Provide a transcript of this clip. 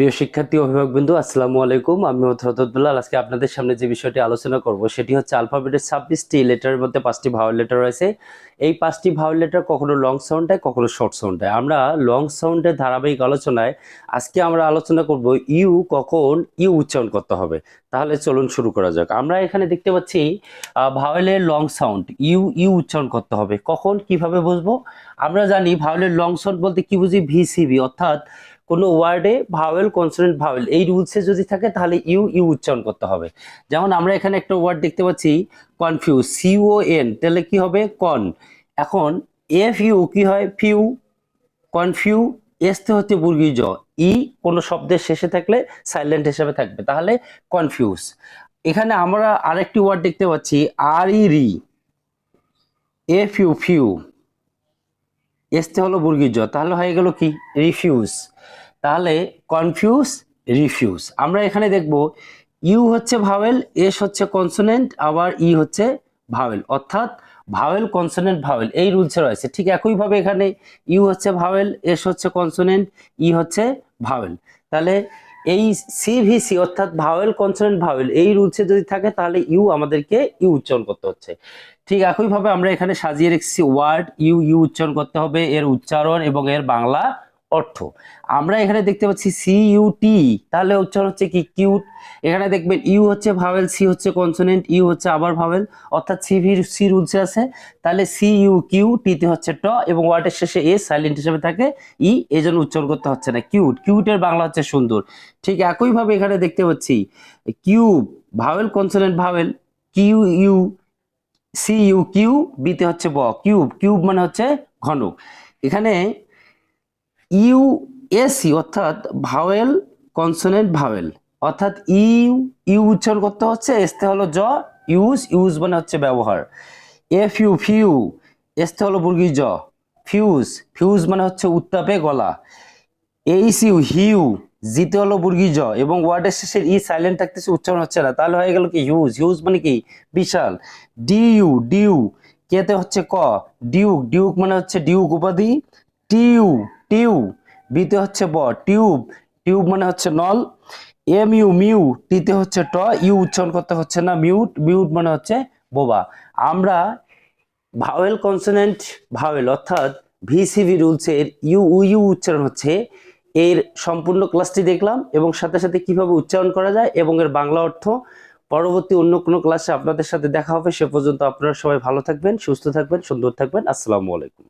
প্রিয় শিক্ষার্থী অভিভাবক বিন্দু আসসালামু আলাইকুম। আমি হতরতুল্লাহ আজকে আপনাদের সামনে যে বিষয়টি আলোচনা করব, সেটি হচ্ছে আলফাবেটের ছাব্বিশটি লেটারের মধ্যে পাঁচটি ভাওয়াল লেটার রয়েছে। এই পাঁচটি ভাওয়াল লেটার কখনো লং সাউন্ড হয় কখনো শর্ট সাউন্ড হয় আমরা লং সাউন্ডের ধারাবাহিক আলোচনায় আজকে আমরা আলোচনা করব ইউ, কখন ইউ উচ্চারণ করতে হবে। তাহলে চলুন শুরু করা যাক। আমরা এখানে দেখতে পাচ্ছি ভাওয়েলের লং সাউন্ড ইউ ইউ উচ্চারণ করতে হবে। কখন, কীভাবে বুঝব? আমরা জানি ভাওয়েলের লং সাউন্ড বলতে কি বুঝি? ভিসিবি অর্থাৎ কোনো ওয়ার্ডে ভাওয়েল কনসোনেন্ট ভাওয়েল এই রুলসে যদি থাকে তাহলে ইউ ইউ উচ্চারণ করতে হবে যেমন আমরা এখানে একটা ওয়ার্ড দেখতে পাচ্ছি কনফিউজ সিও এন তাহলে কি হবে কন এখন এফ ইউ কি হয় ফিউ কনফিউ এসতে হচ্ছে বুর্গি জ ই কোনো শব্দের শেষে থাকলে সাইলেন্ট হিসেবে থাকবে তাহলে কনফিউজ এখানে আমরা আরেকটি ওয়ার্ড দেখতে পাচ্ছি আর ই রি এফ ইউ ফিউ এসতে হলো বর্গীয় তাহলে হয়ে গেল কি? রিফিউজ তাহলে কনফিউজ রিফিউজ আমরা এখানে দেখব, ইউ হচ্ছে ভাওয়েল এস হচ্ছে কনসোনেন্ট আবার ই হচ্ছে ভাওয়েল অর্থাৎ ভাওয়েল কনসোনেন্ট ভাওয়েল এই রুলসে রয়েছে। ঠিক একইভাবে এখানে ইউ হচ্ছে ভাওয়েল এস হচ্ছে কনসোনেন্ট ই হচ্ছে ভাওয়েল তাহলে এই সিভিসি অর্থাৎ ভাওয়েল কনসোনেন্ট ভাওয়েল এই রুলসে যদি থাকে তাহলে ইউ আমাদেরকে ইউ উচ্চারণ করতে হচ্ছে। ঠিক একইভাবে আমরা এখানে সাজিয়ে রেখেছি ওয়ার্ড ইউ ইউ উচ্চারণ করতে হবে, এর উচ্চারণ এবং এর বাংলা অর্থ। আমরা এখানে দেখতে পাচ্ছি সি টি তাহলে উচ্চারণ হচ্ছে কি? কিউট এখানে দেখবেন ইউ হচ্ছে ভাওয়েল সি হচ্ছে কনসোনেন্ট ইউ হচ্ছে আবার ভাওয়েল অর্থাৎ সি ভি সি রুলসে আছে। তাহলে সি ইউ কিউ টিতে হচ্ছে ট এবং ওয়ার্ডের শেষে এ সাইলেন্ট হিসেবে থাকে। ই এই জন্য উচ্চারণ করতে হচ্ছে না। কিউট কিউটের বাংলা হচ্ছে সুন্দর। ঠিক একইভাবে এখানে দেখতে পাচ্ছি cube vowel consonant vowel Q U C U Q বিতে হচ্ছে ব। কিউব কিউব মানে হচ্ছে ঘনক। এখানে ইউ এসি অর্থাৎ ভাওয়েল কনসোনেন্ট ভাওয়েল। অর্থাৎ ইউ ইউ উচ্চারণ করতে হচ্ছে এসতে হলো জ ইউজ ইউজ মানে হচ্ছে ব্যবহার। এফ ইউ, ফিউ এসতে হলো বুর্গি জ ফিউজ ফিউজ মানে হচ্ছে উত্তাপে গলা। এইস ইউ, হিউ জিতে হলো বুর্গি জ, এবং ওয়ার্ডের শেষে ই সাইলেন্ট থাকতেছে, উচ্চারণ হচ্ছে না। তাহলে হয়ে গেল কি হিউজ হিউজ মানে কি বিশাল। ডি ইউ, ডিউ কেতে হচ্ছে ক, ডিউক ডিউক মানে হচ্ছে ডিউক উপাধি। টিউ টিউ, বিতে হচ্ছে ব, টিউব টিউব মানে হচ্ছে নল এম ইউ মিউ, টিতে হচ্ছে ট, ইউ উচ্চারণ করতে হচ্ছে না, মিউট মিউট মানে হচ্ছে বোবা। আমরা ভাওয়েল কনসোনেন্ট, ভাওয়েল অর্থাৎ ভিসিভি রুলসের ইউ ইউ উচ্চারণ হচ্ছে, এর সম্পূর্ণ ক্লাসটি দেখলাম এবং সাথে সাথে কীভাবে উচ্চারণ করা যায় এবং এর বাংলা অর্থ, পরবর্তী অন্য কোনো ক্লাসে আপনাদের সাথে দেখা হবে, সে পর্যন্ত আপনারা সবাই ভালো থাকবেন, সুস্থ থাকবেন, সুন্দর থাকবেন, আসসালামু আলাইকুম।